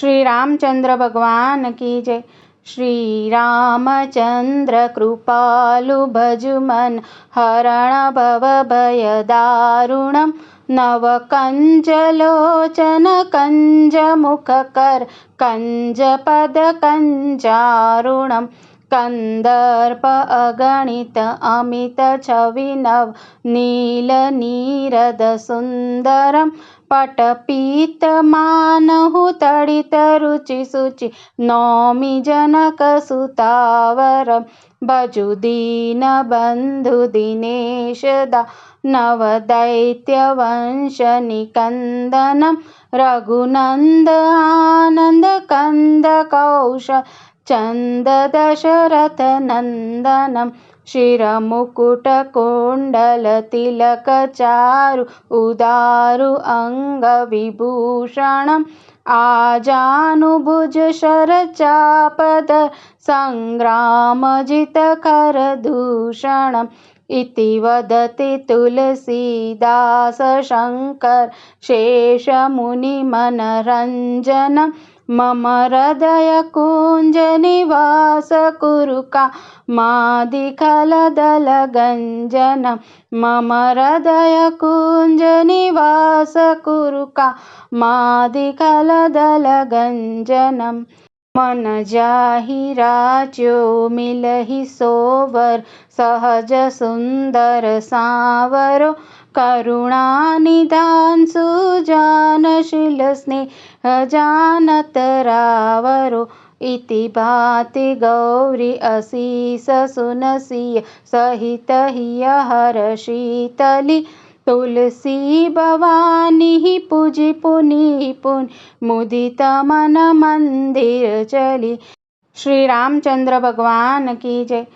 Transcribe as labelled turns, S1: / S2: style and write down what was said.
S1: श्री रामचंद्र भगवान की जय। श्री रामचंद्र कृपालु भजुमन हरण भव भय दारुणं नवकञ्जलोचन कञ्जमुखकर कञ्जपदकञ्जारुणं कन्दर्प अगणित अमित छविनव नीलनीरदसुन्दरं पटपीतमानहुतडितरुचिशुचि नौमि जनकसुतावरं भजुदीनबन्धुदिनेशदा नवदैत्यवंशनिकन्दनं रघुनन्द आनन्दकन्दकौश चन्ददशरथनन्दनं शिरमुकुटकुण्डलतिलकचारु उदारु अङ्गविभूषणम् आजानुभुजशरचापद सङ्ग्रामजितकरदूषणम् इति वदति तुलसीदासशङ्कर शेषमुनिमनरञ्जनं मम हृदयकुञ्जनिवासकुरुका मादिखलदलगञ्जनं मम हृदयकुञ्जनिवासकुरुका मादिखलदलगञ्जनं मन जाहि राच्यो मिलहि सोवर सहज सुन्दर सावरो करुणानिधान सुजानशील स्नेह जानत रावरो, इति भाति गौरी असीस सुनसिय, सहित हिय हरषीतली तुलसी भवानी पूजि पुनि पुनि, मुदित मन मंदिर चली। श्री रामचंद्र भगवान की जय।